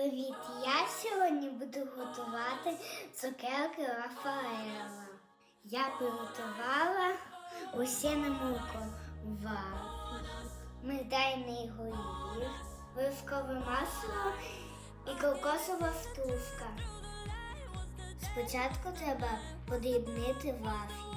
Привіт! Я сьогодні буду готувати цукерки Рафаела. Я приготувала гусине молоко, вафлі, мигдальний горіх, вершкове масло і кокосова стружка. Спочатку треба подрібнити вафлі.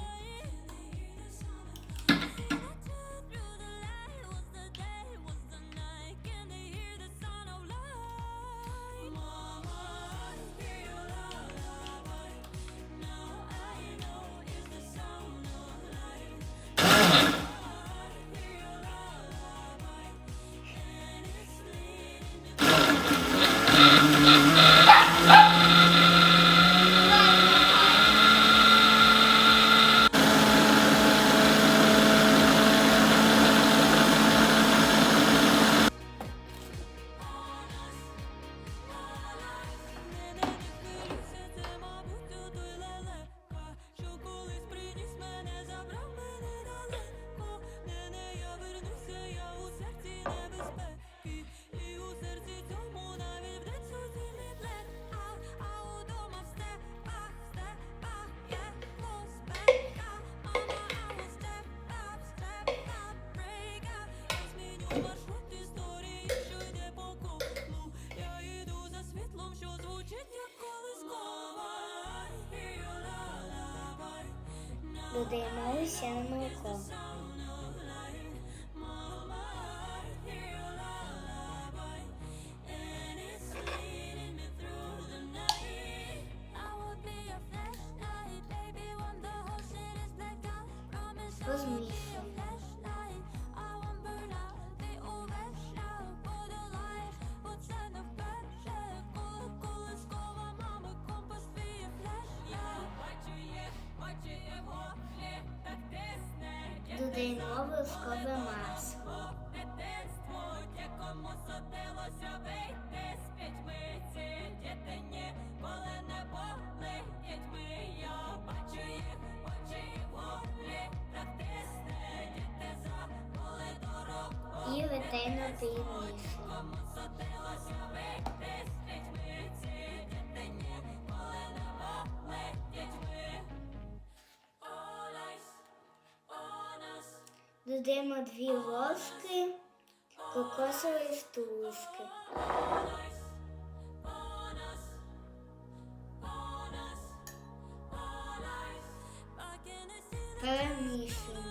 Додаємо гусине молоко. Розмішуємо. Додаємо вершкове масло. Дитинство, якому судилося вийти з пітьми ці діти коли не були дітьми. Я бачу їх очі волі, так тисне, діти забули дорогу. І перемішуємо. Кому Додаємо дві ложки кокосової стружки. Перемішуємо.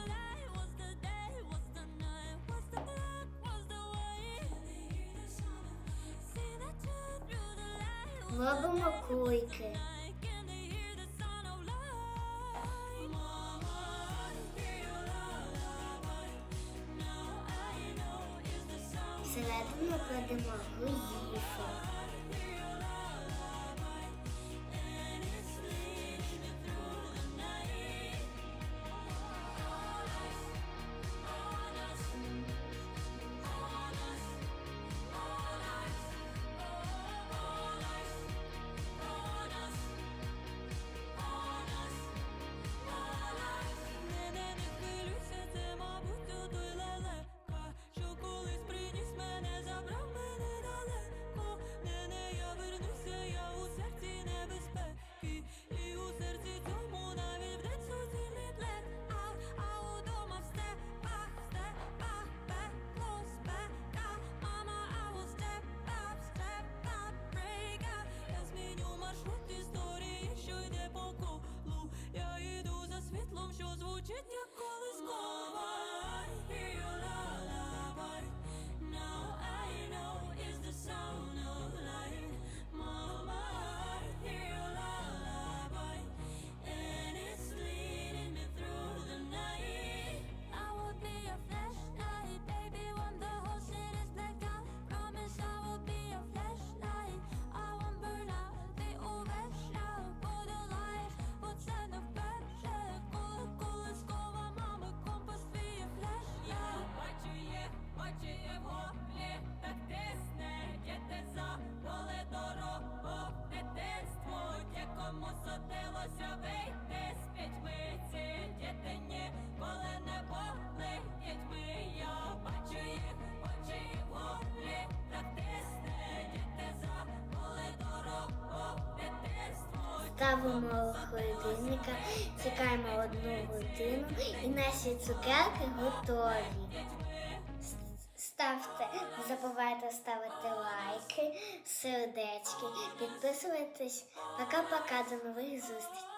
Робимо кульки. Всередину кладемо горіхи. Хочу дня. Чиємо літа тисне, діти за поле дорого, дитинство, якому садилося вийти з пітьми, ці діти ніколи не були дітьми, я бачу їх, очі волі, так тисне, діти за поле дорого, дитинство. Ставимо холодильника, чекаємо одну годину і наші цукерки готові. Ставте, не забувайте ставити лайки, сердечки, підписуйтесь. Пока-пока, до нових зустрічей.